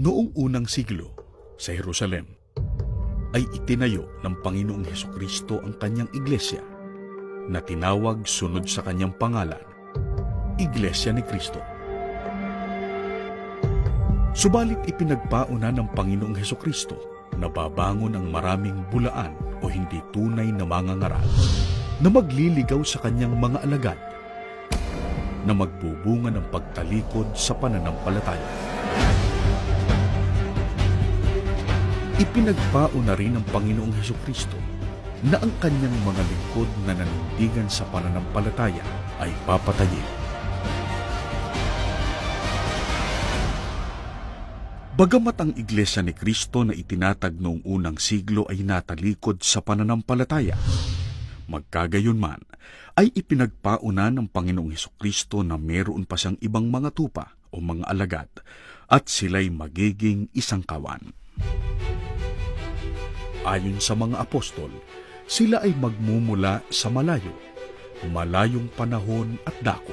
Noong unang siglo, sa Jerusalem, ay itinayo ng Panginoong Heso Kristo ang kanyang iglesia na tinawag sunod sa kanyang pangalan, Iglesia ni Kristo. Subalit ipinagpauna ng Panginoong Heso Kristo na babangon ang maraming bulaan o hindi tunay na mangangaral na magliligaw sa kanyang mga alagad na magbubunga ng pagtalikod sa pananampalataya. Ipinagpauna rin ng Panginoong Heso Kristo na ang kanyang mga lingkod na nanindigan sa pananampalataya ay papatayin. Bagamat ang Iglesia ni Kristo na itinatag noong unang siglo ay natalikod sa pananampalataya, magkagayon man ay ipinagpauna ng Panginoong Heso Kristo na meron pa siyang ibang mga tupa o mga alagad at sila'y magiging isang kawan. Ayon sa mga apostol, sila ay magmumula sa malayo, malayong panahon at dako.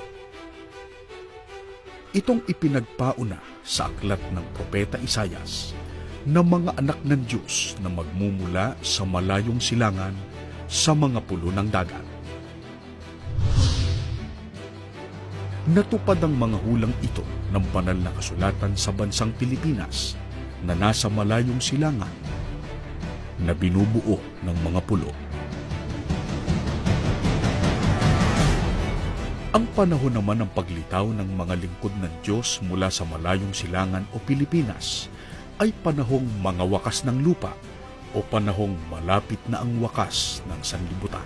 Itong ipinagpauna sa aklat ng Propeta Isayas na mga anak ng Diyos na magmumula sa malayong silangan sa mga pulo ng dagat. Natupad ang mga hulang ito ng banal na kasulatan sa bansang Pilipinas na nasa malayong silangan na binubuo ng mga pulo. Ang panahon naman ng paglitaw ng mga lingkod ng Diyos mula sa malayong silangan o Pilipinas ay panahong mga wakas ng lupa o panahong malapit na ang wakas ng sanlibutan.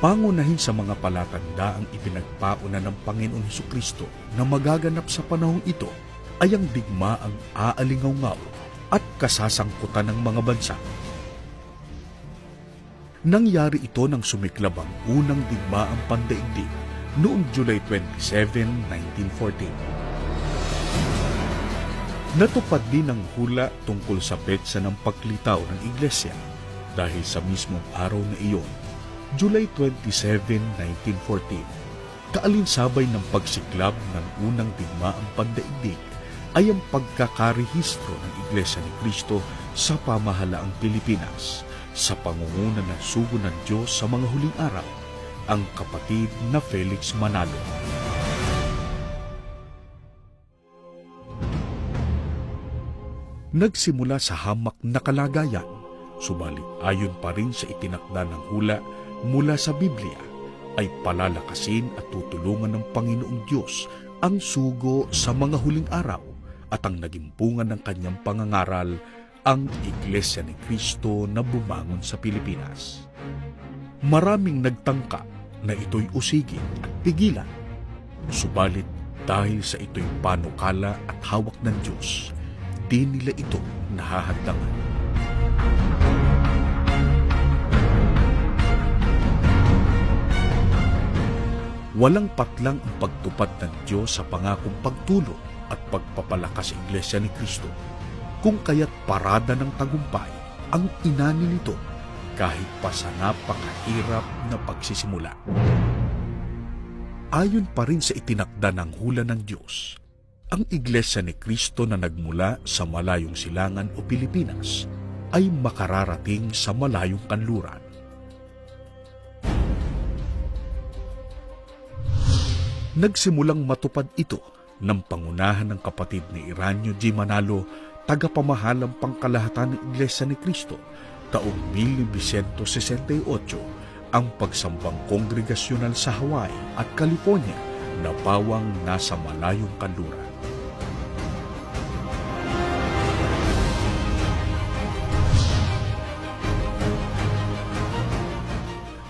Pangunahin sa mga palatanda ang ipinagpauna ng Panginoon Heso Kristo na magaganap sa panahong ito ay ang digmaang aalingaw at kasasangkutan ng mga bansa Nangyari ito nang sumiklab ang unang digmaang pandaigdig noong July 27, 1914. Natupad din ang hula tungkol sa petsa ng paglitaw ng iglesia dahil sa mismong araw na iyon, July 27, 1914. Kaalinsabay ng pagsiklab ng unang digmaang pandaigdig ay ang pagkakarehistro ng Iglesia ni Cristo sa pamahalaang Pilipinas sa pangunguna ng sugo ng Diyos sa mga huling araw, ang kapatid na Felix Manalo. Nagsimula sa hamak na kalagayan, subalit ayon pa rin sa itinakda ng hula mula sa Biblia, ay palalakasin at tutulungan ng Panginoong Diyos ang sugo sa mga huling araw at ang naging bunga ng kanyang pangangaral ang Iglesia ni Cristo na bumangon sa Pilipinas. Maraming nagtangka na ito'y usigin at pigilan. Subalit dahil sa ito'y panukala at hawak ng Diyos, di nila ito nahahagdangan. Walang patlang ang pagtupad ng Diyos sa pangakong pagtulong at pagpapalakas Iglesia ni Kristo kung kaya't parada ng tagumpay ang inani nito kahit pa sa napakahirap na pagsisimula. Ayon pa rin sa itinakda ng hula ng Diyos, ang Iglesia ni Kristo na nagmula sa malayong silangan o Pilipinas ay makararating sa malayong kanluran. Nagsimulang matupad ito ng pangunahan ng kapatid ni Iranyo G. Manalo tagapamahalang pangkalahatan ng Iglesia ni Cristo taong 1968 ang pagsambang kongregasyonal sa Hawaii at California na pawang nasa malayong kanluran.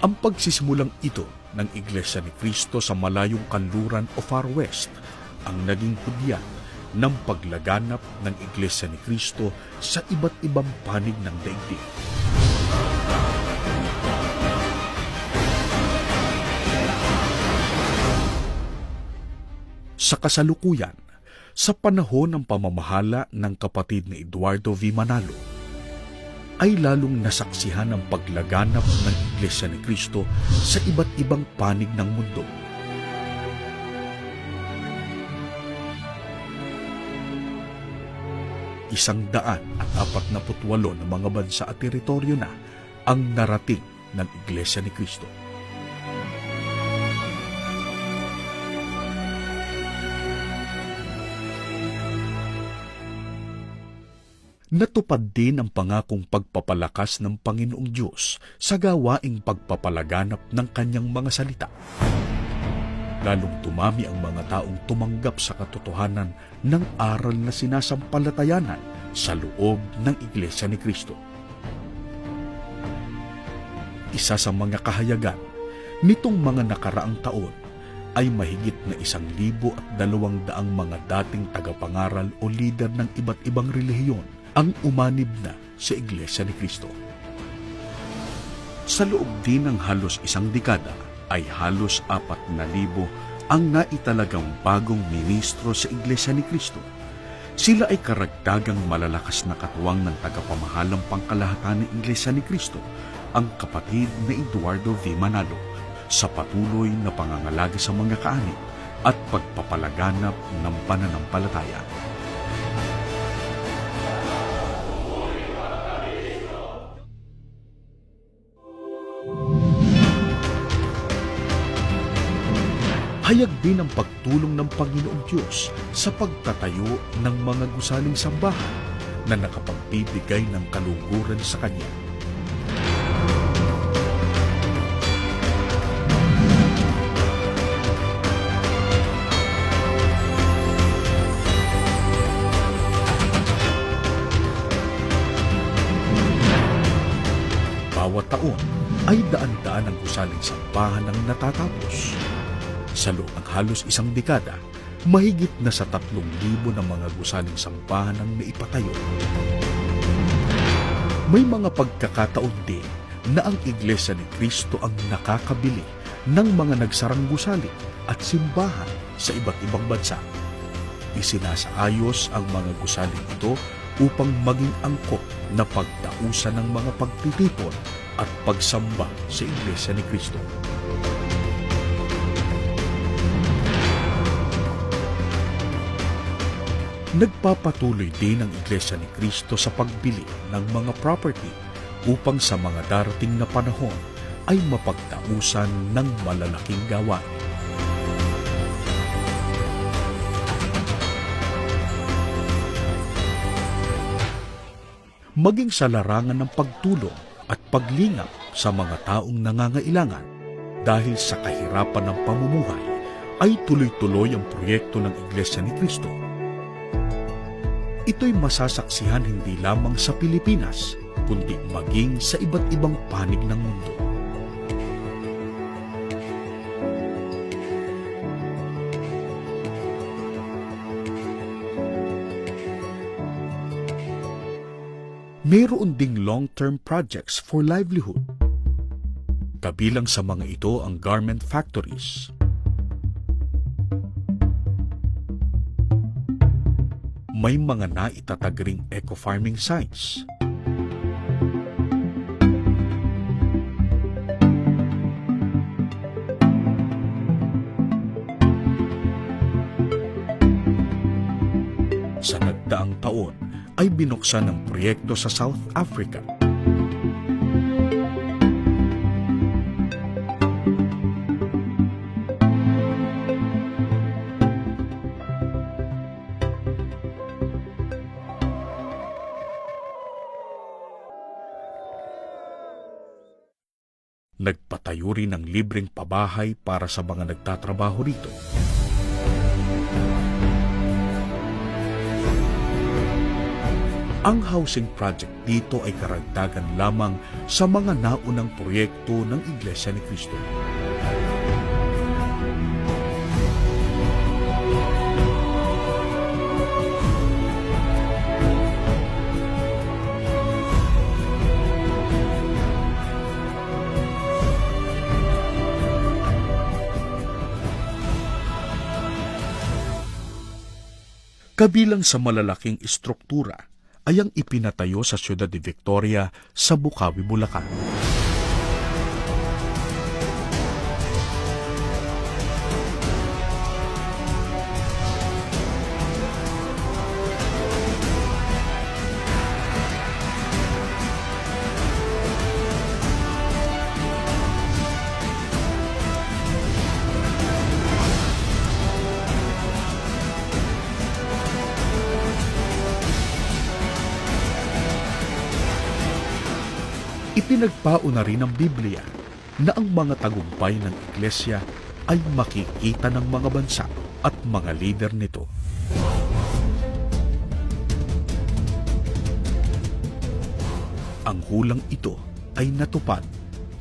Ang pagsisimulang ito ng Iglesia ni Cristo sa malayong kanluran o Far West ang naging hudyat ng paglaganap ng Iglesia ni Kristo sa iba't ibang panig ng daigdig. Sa kasalukuyan, sa panahon ng pamamahala ng kapatid ni Eduardo V. Manalo, ay lalong nasaksihan ang paglaganap ng Iglesia ni Kristo sa iba't ibang panig ng mundo isang daan at apat na putwalo ng mga bansa at teritoryo na ang narating ng Iglesia ni Kristo. Natupad din ang pangakong pagpapalakas ng Panginoong Diyos sa gawaing pagpapalaganap ng kanyang mga salita. Lalong tumami ang mga taong tumanggap sa katotohanan ng aral na sinasampalatayanan sa loob ng Iglesia ni Kristo. Isa sa mga kahayagan nitong mga nakaraang taon ay mahigit na isang libo at dalawang daang mga dating tagapangaral o lider ng iba't ibang relihiyon ang umanib na sa Iglesia ni Kristo. Sa loob din ng halos isang dekada ay halos apat na libo ang naitalagang bagong ministro sa Iglesia ni Kristo. Sila ay karagdagang malalakas na katuwang ng tagapamahalang pangkalahatan ng Iglesia ni Kristo, ang kapatid na Eduardo V. Manalo, sa patuloy na pangangalaga sa mga kaanib at pagpapalaganap ng pananampalataya. Hayag din ang pagtulong ng Panginoong Diyos sa pagtatayo ng mga gusaling sambahan na nakapagbibigay ng kaluguran sa Kanya. Bawat taon ay daan-daan ang gusaling sambahan ang natatapos. Sa loob ng halos isang dekada, mahigit na sa tatlong libo na mga gusaling sampahan ang naipatayo. May mga pagkakataon din na ang Iglesia ni Kristo ang nakakabili ng mga nagsarang gusali at simbahan sa iba't ibang bansa. Isinasaayos ang mga gusaling ito upang maging angkop na pagtausan ng mga pagtitipon at pagsamba sa Iglesia ni Kristo. Nagpapatuloy din ang Iglesia ni Kristo sa pagbili ng mga property upang sa mga darating na panahon ay mapagtausan ng malalaking gawain. Maging sa larangan ng pagtulong at paglingap sa mga taong nangangailangan dahil sa kahirapan ng pamumuhay ay tuloy-tuloy ang proyekto ng Iglesia ni Kristo ito'y masasaksihan hindi lamang sa Pilipinas, kundi maging sa iba't ibang panig ng mundo. Mayroon ding long-term projects for livelihood. Kabilang sa mga ito ang garment factories, may mga naitatag ring eco-farming sites. Sa nagdaang taon ay binuksan ng proyekto sa South Africa Nagpatayo rin ng libreng pabahay para sa mga nagtatrabaho rito. Ang housing project dito ay karagdagan lamang sa mga naunang proyekto ng Iglesia ni Cristo. Kabilang sa malalaking istruktura ay ang ipinatayo sa siyudad de Victoria sa Bukawi, Bulacan. Ipinagpao na rin ng Biblia na ang mga tagumpay ng iglesia ay makikita ng mga bansa at mga lider nito. Ang hulang ito ay natupad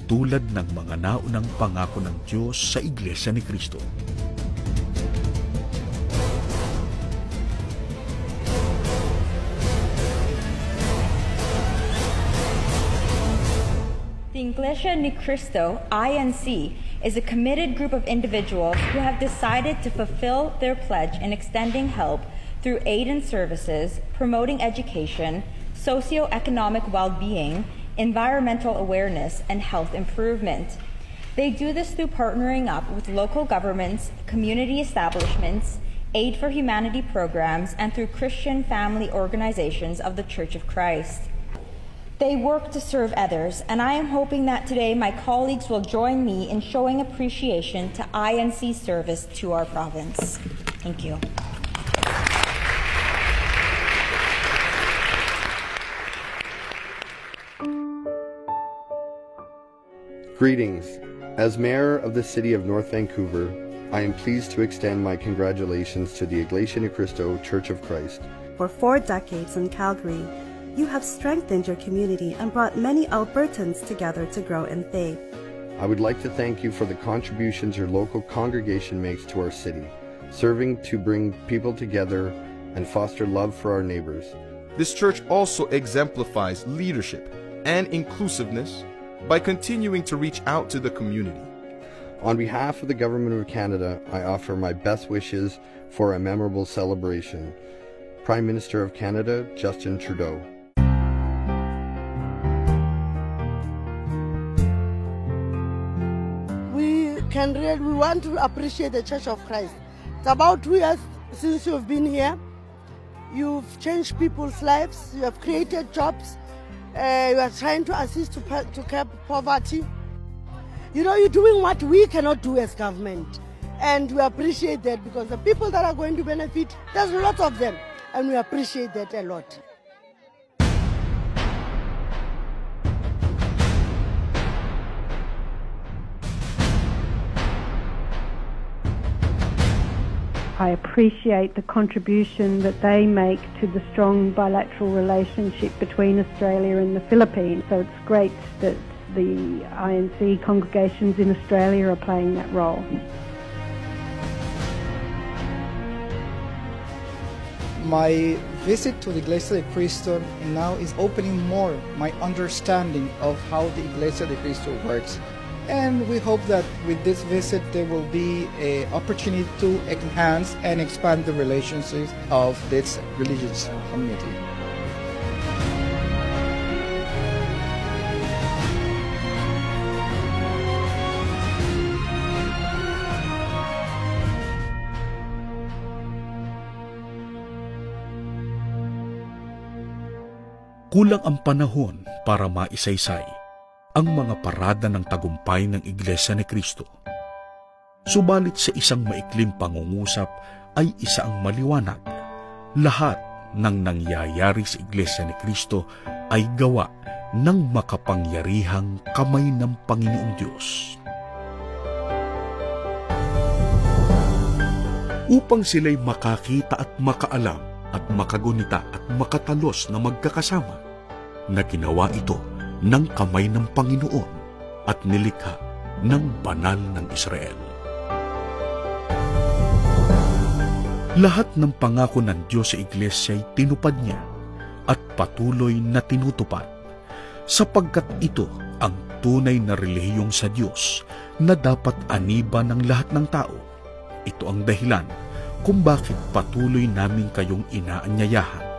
tulad ng mga naunang pangako ng Diyos sa Iglesia ni Kristo. Iglesia Ni Cristo, INC, is a committed group of individuals who have decided to fulfill their pledge in extending help through aid and services, promoting education, socioeconomic well being, environmental awareness, and health improvement. They do this through partnering up with local governments, community establishments, aid for humanity programs, and through Christian family organizations of the Church of Christ. They work to serve others, and I am hoping that today my colleagues will join me in showing appreciation to INC service to our province. Thank you. Greetings. As Mayor of the City of North Vancouver, I am pleased to extend my congratulations to the Iglesia Ni Cristo Church of Christ. For four decades in Calgary, you have strengthened your community and brought many Albertans together to grow in faith. I would like to thank you for the contributions your local congregation makes to our city, serving to bring people together and foster love for our neighbors. This church also exemplifies leadership and inclusiveness by continuing to reach out to the community. On behalf of the Government of Canada, I offer my best wishes for a memorable celebration. Prime Minister of Canada, Justin Trudeau. Can really we want to appreciate the Church of Christ. It's about two years since you've been here. You've changed people's lives. You have created jobs. Uh, you are trying to assist to, to curb poverty. You know, you're doing what we cannot do as government. And we appreciate that because the people that are going to benefit, there's a lot of them. And we appreciate that a lot. I appreciate the contribution that they make to the strong bilateral relationship between Australia and the Philippines. So it's great that the INC congregations in Australia are playing that role. My visit to the Iglesia de Cristo now is opening more my understanding of how the Iglesia de Cristo works. And we hope that with this visit there will be an opportunity to enhance and expand the relationships of this religious community. Kulang ang panahon para maisaysay ang mga parada ng tagumpay ng Iglesia ni Kristo. Subalit sa isang maikling pangungusap ay isa ang maliwanag. Lahat ng nangyayari sa Iglesia ni Kristo ay gawa ng makapangyarihang kamay ng Panginoong Diyos. Upang sila'y makakita at makaalam at makagunita at makatalos na magkakasama, na ginawa ito ng kamay ng Panginoon at nilikha ng banal ng Israel. Lahat ng pangako ng Diyos sa Iglesia ay tinupad niya at patuloy na tinutupad sapagkat ito ang tunay na relihiyong sa Diyos na dapat aniba ng lahat ng tao. Ito ang dahilan kung bakit patuloy namin kayong inaanyayahan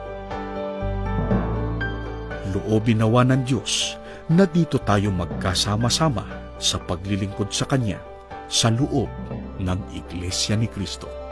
loobin nawa ng Diyos na dito tayo magkasama-sama sa paglilingkod sa Kanya sa loob ng Iglesia ni Kristo.